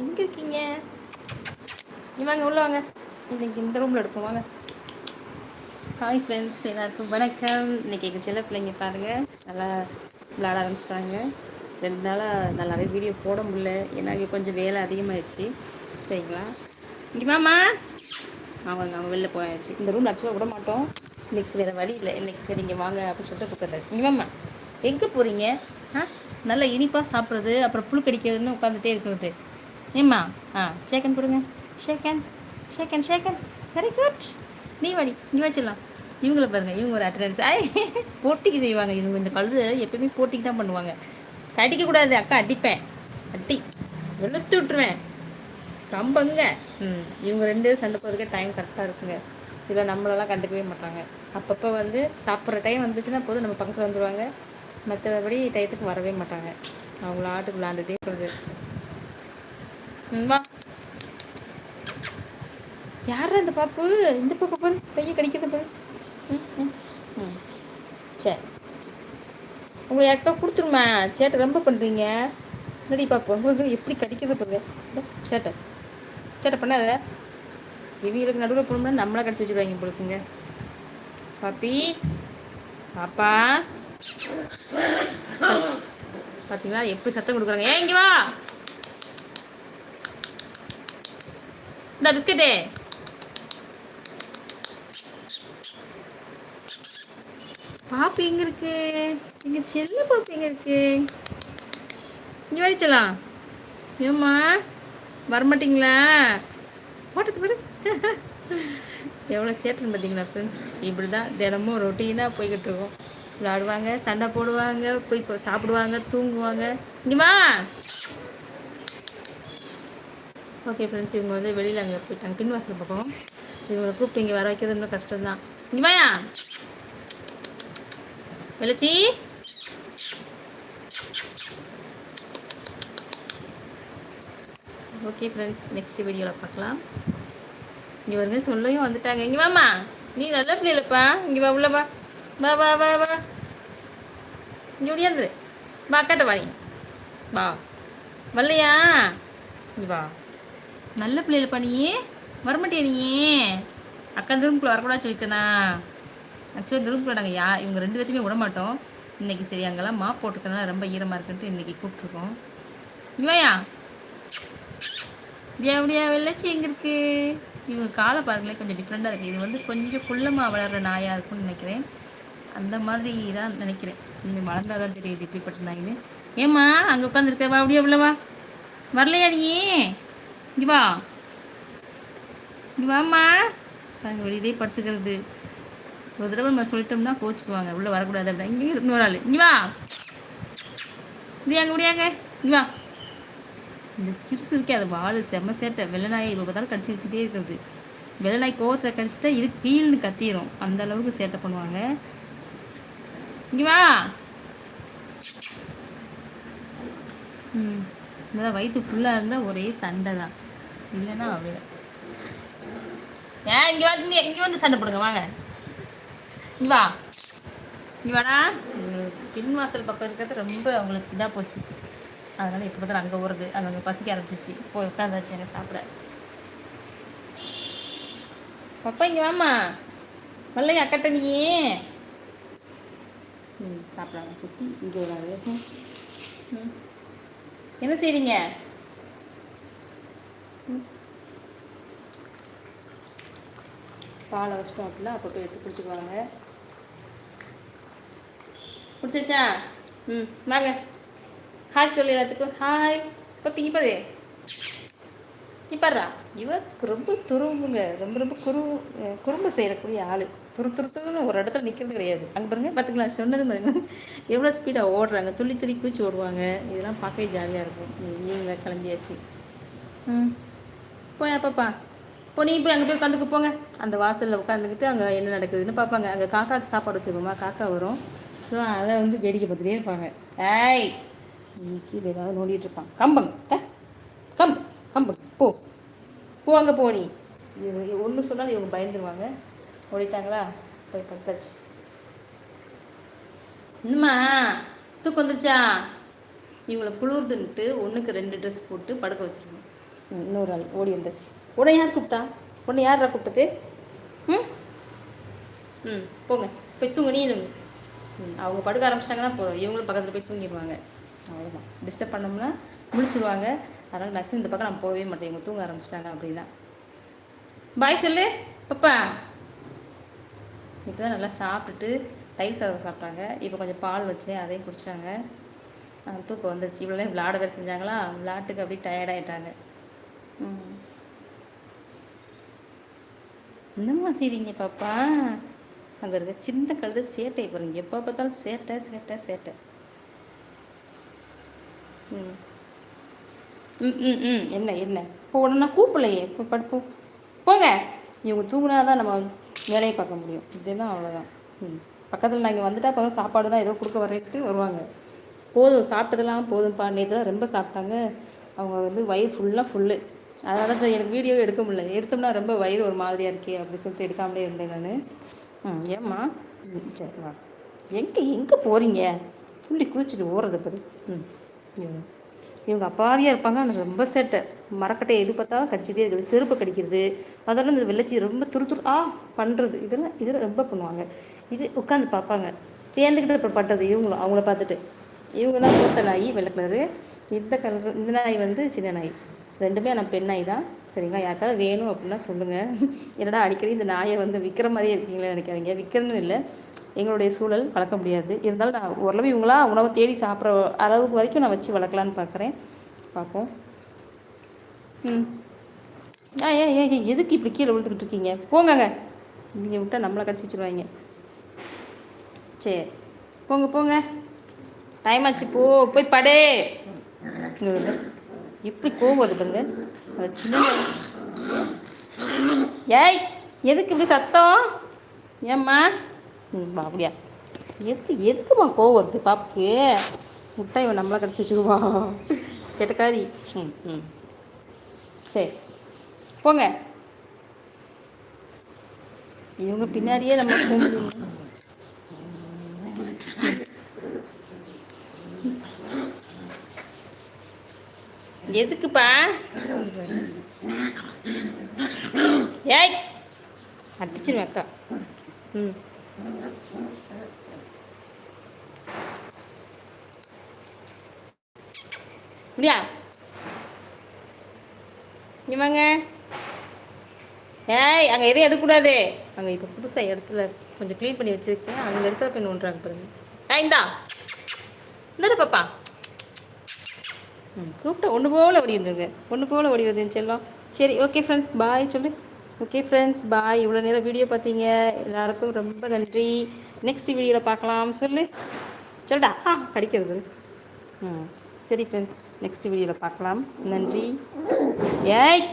எங்கே இருக்கீங்க? நீ வாங்க உள்ள வாங்க. இன்னைக்கு இந்த ரூமில் எடுப்போம் வாங்க. ஹாய் ஃப்ரெண்ட்ஸ் எல்லாருக்கும் வணக்கம். இன்னைக்கு எங்கள் சில பிள்ளைங்க பாருங்கள் நல்லா விளாட ஆரம்பிச்சிட்டாங்க. ரெண்டு நாளாக நல்லாவே வீடியோ போட முடியல ஏன்னா இங்கே கொஞ்சம் வேலை அதிகமாகிடுச்சு சரிங்களா? இங்கே மாமா அவங்க அவங்க வெளில போயாச்சு. இந்த ரூமில் ஆக்சுவலாக விட மாட்டோம். இன்னைக்கு வேறு வழி இல்லை. இன்னைக்கு சரி இங்கே வாங்க அப்படின்னு சொல்லிட்டு கூப்பிட்டாச்சு இங்கே மாமா எங்கே போகிறீங்க ஆ? நல்லா இனிப்பாக சாப்பிட்றது அப்புறம் புழு கடிக்கிறதுன்னு உட்காந்துட்டே இருக்கிறது. ஏம்மா ஆ ஷேக்கன் கொடுங்க. Shake hand shake hand shake hand very good நீ வாடி நீ வச்சிடலாம். இவங்கள பாருங்க இவங்க ஒரு அட்டண்டன்ஸ் ஐ போட்டிக்கு செய்வாங்க. இவங்க இந்த கழுது எப்பயுமே போட்டிக்கு தான் பண்ணுவாங்க. அடிக்கக்கூடாது அக்கா அடிப்பேன். அடி வெளுத்து விட்டுருவேன். கம்பங்க. ம் இவங்க ரெண்டு பேரும் சண்டை போகிறதுக்கே டைம் கரெக்டாக இருக்குங்க. இதில் நம்மளெல்லாம் கண்டுக்கவே மாட்டாங்க. அப்பப்போ வந்து சாப்பிட்ற டைம் வந்துச்சுன்னா போதும் நம்ம பக்கத்தில் வந்துடுவாங்க மற்றபடி டயத்துக்கு வரவே மாட்டாங்க. அவங்கள ஆட்டுக்கு விளாண்டுட்டே போகுது வா யாரா இந்த பாப்பு? இந்த பாப்பு பாரு கையை கடிக்கிறது பாரு. ம் சரி உங்களை யாருக்கா கொடுத்துருமா? சேட்டை ரொம்ப பண்ணுறீங்க நடி பாப்பு? உங்களுக்கு எப்படி கடிக்கிறது பாருங்க. சேட்டை. சேட்டை பண்ணாத. இவங்களுக்கு நடுவில் போகணும்னா நம்மளை கடிச்சு வச்சுருவாங்க பொழுதுங்க பாப்பி. பாப்பா. பார்த்தீங்களா எப்படி சத்தம் கொடுக்குறாங்க? ஏன் இங்கே வா. இந்த பிஸ்கட்டு. பாப்பு எங்க இருக்கு? எங்க செல்ல பாப்பு எங்க இருக்கு? இங்க வடிச்சலாம் ஏம்மா வரமாட்டீங்களா? ஓட்டத்து பாரு. எவ்வளோ சேட்டன் பார்த்தீங்களா ஃப்ரெண்ட்ஸ் இப்படி தான் தினமும் ரொட்டீனாக போய்கிட்டு இருக்கோம். விளாடுவாங்க சண்டை போடுவாங்க போய் சாப்பிடுவாங்க தூங்குவாங்க. இங்கேம்மா ஓகே ஃப்ரெண்ட்ஸ் இவங்க வந்து வெளியில் அங்கே போயிட்டாங்க. பின்வாசல் பக்கம். இவங்களை கூப்பிட்டு இங்கே வர வைக்கிறது இன்னும் கஷ்டம்தான். இங்கே வாயா வெளிச்சி ஓகே ஃப்ரெண்ட்ஸ் நெக்ஸ்ட் வீடியோவில் பார்க்கலாம். இங்கே வருங்க சொல்லையும் வந்துட்டாங்க. இங்கே வாம்மா. நீ நல்ல பிள்ளைலப்பா இங்கே வா உள்ளவா வா. வா வா வா இங்கே முடியாது வா கட்ட வா வா. வரலையா? இங்கே வா. நல்ல பிள்ளைலப்பா நீ வரமாட்டியா நீ அக்கா இந்த ரூம்குள்ளே வரக்கூடாது சொல்லிட்டேனா? ஆக்சுவலாக இந்த ரூம்குள்ளே நாங்கள் யா இவங்க ரெண்டு பேர்த்தையுமே விட மாட்டோம். இன்றைக்கி சரி அங்கெல்லாம் மாப் போட்டுக்கிறதுனால ரொம்ப ஈரமாக இருக்குன்ட்டு இன்றைக்கி கூப்பிட்ருக்கோம் இவையா? எப்படியா வெள்ளச்சி எங்கே இருக்குது இவங்க காலை பாருங்களேன் கொஞ்சம் டிஃப்ரெண்ட்டாக இருக்குது இது வந்து கொஞ்சம் குள்ளமாக வளர்கிற நாயாக இருக்கும்னு நினைக்கிறேன். அந்த மாதிரி தான் நினைக்கிறேன். இந்த வளர்ந்தா தான் தெரியுது இப்படிப்பட்ட நாயின்னு. ஏம்மா அங்கே உட்காந்துருக்க வா அப்படியே உள்ளவா வரலையா நீ இங்கே வா. இங்கே வாம்மா. பாருங்க வெளியிலே படுத்துக்கிறது. ஒரு தடவை நம்ம சொல்லிட்டோம்னா கோச்சுக்குவாங்க. உள்ளே வரக்கூடாது அப்படின்னா இங்கே இன்னொரு ஆள். இங்கே வா. முடியாங்க முடியாங்க. இங்கே வா. இந்த சிறுசு இருக்கே அது வாழு செம்ம சேட்டை. வெள்ளநாயை இப்போ பார்த்தாலும் கடிச்சு வச்சுட்டே இருக்கிறது. வெள்ளநாய் கோவத்தில் கடிச்சிட்டா இது பீல்னு கத்திரும். அந்த அளவுக்கு சேட்டை பண்ணுவாங்க. இங்கே வா. ம். இந்த வயிற்று ஃபுல்லாக இருந்தால் ஒரே சண்டை தான் இல்லைன்னா அவ்வளோ ஏன் இங்கே வந்து இங்கே வந்து சண்டை போடுங்க வாங்க. இங்கே வா. இங்கே வாடா. பின் வாசல் பக்கம் இருக்கிறது ரொம்ப அவங்களுக்கு இதாக போச்சு. அதனால் இப்போ பார்த்தாலும் அங்கே ஓடுறது அங்கே அங்கே பசிக்க ஆரம்பிச்சிச்சு போய் உட்காந்தாச்சு எங்கள் சாப்பிட. பப்பா இங்கே வாம்மா. வரலையா அக்கட்ட நீயே. ம் சாப்பிட ஆரம்பிச்சிச்சு இங்கே ஒரு ம். என்ன செய்றீங்க? பாலை வச்சிட்டோம் அப்படிலாம் அப்போ எடுத்து குடிச்சுக்குவாங்க குடிச்சாச்சா? ம் வாங்க. ஹாய் சொல்லி எல்லாத்துக்கும். ஹாய் இப்போ பிங்கிப்பதே பாரு இப்பாரா இவருக்கு ரொம்ப துருவுங்க ரொம்ப ரொம்ப குரு குறும்பு செய்யக்கூடிய ஆள். துரு துருத்துன்னு ஒரு இடத்துல நிற்கிறது கிடையாது. அங்கே பாருங்க பார்த்துக்கலாம் சொன்னது பாருங்க. எவ்வளோ ஸ்பீடாக ஓடுறாங்க. துள்ளி துள்ளி குச்சி ஓடுவாங்க. இதெல்லாம் பார்க்கவே ஜாலியாக இருக்கும். ஈவினில் கிளம்பியாச்சு. ம். போயா பாப்பா போ நீ போய் அங்கே போய் உட்காந்துக்கு போங்க. அந்த வாசலில் உட்காந்துக்கிட்டு அங்கே என்ன நடக்குதுன்னு பார்ப்பாங்க அங்கே காக்காவுக்கு சாப்பாடு வச்சுருக்கோமா? காக்கா வரும். ஸோ அதை வந்து வேடிக்கை பார்த்துட்டே இருப்பாங்க. ஏய் நீ கீழே ஏதாவது நோண்டிட்டு இருப்பான். கம்பங்க த கம்பு கம்பு போ. போ அங்கே போ நீ. இது ஒன்று சொன்னாலும் இவங்க பயந்துருவாங்க. ஓடிட்டாங்களா? போய் பத்தாச்சு என்னம்மா தூக்கம் வந்துருச்சா? இவங்களை குளிர்துன்ட்டு ஒன்றுக்கு ரெண்டு ட்ரெஸ் போட்டு படுக்க வச்சுருக்கோம். இன்னொரு ஆள் ஓடி வந்துச்சு. உன்னை யார் கூப்பிட்டா? உன்னை யாரா கூப்பிட்டது? ம்? ம் போங்க. போய் தூங்க நீ தூங்க. ம் அவங்க படுக்க ஆரம்பிச்சிட்டாங்கன்னா இப்போ இவங்களும் பக்கத்தில் போய் தூங்கிடுவாங்க. அவ்வளோதான் டிஸ்டர்ப் பண்ணோம்னா முழிச்சிருவாங்க. அதனால் மேக்ஸிமம் இந்த பக்கம் நான் போகவே மாட்டேன். இவங்க தூங்க ஆரம்பிச்சிட்டாங்க அப்படின்னா. பாய் சொல்லு பப்பா. இப்போ தான் நல்லா சாப்பிட்டுட்டு தயிர் சாதம் சாப்பிட்டாங்க. இப்போ கொஞ்சம் பால் வச்சேன் அதையும் குடிச்சாங்க. தூக்கம் வந்துருச்சு. இவ்வளோ நேரம் செஞ்சாங்களா? விளாட்டுக்கு அப்படியே டயர்டாயிட்டாங்க என்னம்மா செய்றீங்க பாப்பா? அங்கே இருக்க சின்ன கழுது சேட்டை போகிறீங்க எப்போ பார்த்தாலும் சேட்டை சேட்டை சேட்டை. ம். ம் ம் ம். என்ன என்ன? இப்போ உடனே கூப்பிடலையே. இப்போ படுப்போ போங்க. இவங்க தூங்கினா தான் நம்ம வேலையை பார்க்க முடியும். இதெல்லாம் அவ்வளோதான் ம். பக்கத்தில் நாங்கள் வந்துட்டால் அப்போ தான் சாப்பாடு தான் ஏதோ கொடுக்க வரேன்ட்டு வருவாங்க. போதும். சாப்பிட்டதெல்லாம் போதும்ப்பா. நேற்றுலாம் ரொம்ப சாப்பிட்டாங்க. அவங்க வந்து வயிறு ஃபுல்லாக ஃபுல்லு அதனால தான் எனக்கு வீடியோ எடுக்க முடியல. எடுத்தோம்னா ரொம்ப வயிறு ஒரு மாதிரியாக இருக்கே அப்படின்னு சொல்லிட்டு எடுக்காமலே இருந்தேன் நான். ம் ஏம்மா? சரி வா. எங்கே எங்கே போகிறீங்க துள்ளி குதிச்சுட்டு ஓடுறது பாரு. ம் இவங்க இவங்க அப்பாவியாக இருப்பாங்க. ஆனால் ரொம்ப சேட்டை. மரக்கட்டையை எது பார்த்தாலும் கடிச்சிட்டே இருக்குது. செருப்பு கடிக்கிறது. அதெல்லாம் இந்த வெள்ளச்சி ரொம்ப துரு துரு ஆ பண்ணுறது இதெல்லாம் இதெல்லாம் ரொம்ப பண்ணுவாங்க. இது உட்காந்து பார்ப்பாங்க. சேர்ந்துக்கிட்டு இப்போ பட்டது இவங்களும் அவங்கள பார்த்துட்டு. இவங்க தான் மூத்த நாய் வெள்ளை கலரு இந்த கலர் இந்த நாய் வந்து சின்ன நாய். ரெண்டுமே ஆனால் பெண் நாய் தான். சரிங்களா? யாருக்காவது வேணும் அப்படின்னா சொல்லுங்கள் என்னடா அடிக்கடி இந்த நாயை வந்து விற்கிற மாதிரியே இருக்கீங்களே நினைக்காதீங்க. விற்கிறன்னு இல்லை. எங்களுடைய சூழல் வளர்க்க முடியாது. இருந்தாலும் நான் ஓரளவு இவங்களா உணவை தேடி சாப்பிட்ற அளவுக்கு வரைக்கும் நான் வச்சு வளர்க்கலான்னு பார்க்குறேன். பார்ப்போம். ம். ஆ ஏ ஏ எதுக்கு இப்படி கீழே விழுந்துக்கிட்டு இருக்கீங்க? போங்கங்க. நீங்கள் விட்டால் நம்மளை கடிச்சு வச்சுருவாங்க. சரி. போங்க போங்க. டைம் ஆச்சு. போ போய் படே. எப்படி கோவம் வருது பாருங்க. அந்த சின்ன ஏய் எதுக்கு இப்படி சத்தம்? ஏம்மா? ம் அப்படியா. எதுக்கு எதுக்குமா கோவம் வருது பாப்புக்கு? முட்டை இவன் நம்மளை கிடச்சி வச்சுக்குவா செட்டக்காரி. ம் ம். சரி போங்க. இவங்க பின்னாடியே நம்ம போக முடியும் எதுக்குப்பா? ஏய் அடிச்சிருவேன் அக்கா. ம். முடியா? இவங்க ஏய் அங்கே எதையும் எடுக்கக்கூடாது. அங்கே இப்போ புதுசாக இடத்துல கொஞ்சம் க்ளீன் பண்ணி வச்சுருக்கேன். அங்கே இருக்கிற பெண் ஒன்றாங்க பாருங்க. ஏய் இந்தா. இந்தாடா பாப்பா. ம் கூப்பிட்டா ஒன்று போல் ஓடி வந்துருங்க ஒன்று போல் ஓடி வந்து செல்லம் சரி ஓகே ஃப்ரெண்ட்ஸ் பாய் சொல்லு. ஓகே ஃப்ரெண்ட்ஸ் பாய் இவ்வளோ நேரம் வீடியோ பார்த்தீங்க. எல்லாருக்கும் ரொம்ப நன்றி. நெக்ஸ்ட் வீடியோவில் பார்க்கலாம். சொல்லு. சொல்டா. ஆ கடிக்கிறது. ம் சரி ஃப்ரெண்ட்ஸ் நெக்ஸ்ட் வீடியோவில் பார்க்கலாம். நன்றி. ஏய்!